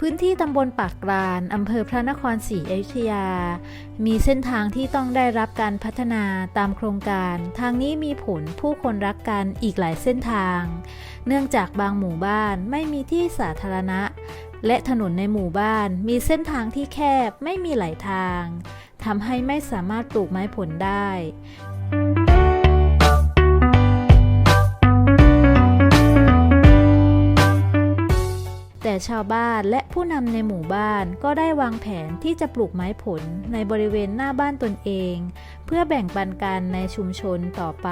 พื้นที่ตำบลปากกรานอำเภอพระนครศรีอยุธยา มีเส้นทางที่ต้องได้รับการพัฒนาตามโครงการ ทางนี้มีผลผู้คนรักกันอีกหลายเส้นทาง เนื่องจากบางหมู่บ้านไม่มีที่สาธารณะ และถนนในหมู่บ้านมีเส้นทางที่แคบไม่มีหลายทางทำให้ไม่สามารถปลูกไม้ผลได้ ชาวบ้านและผู้นำในหมู่บ้านก็ได้วางแผนที่จะปลูกไม้ผลในบริเวณหน้าบ้านตนเอง เพื่อแบ่งปันกันในชุมชนต่อไป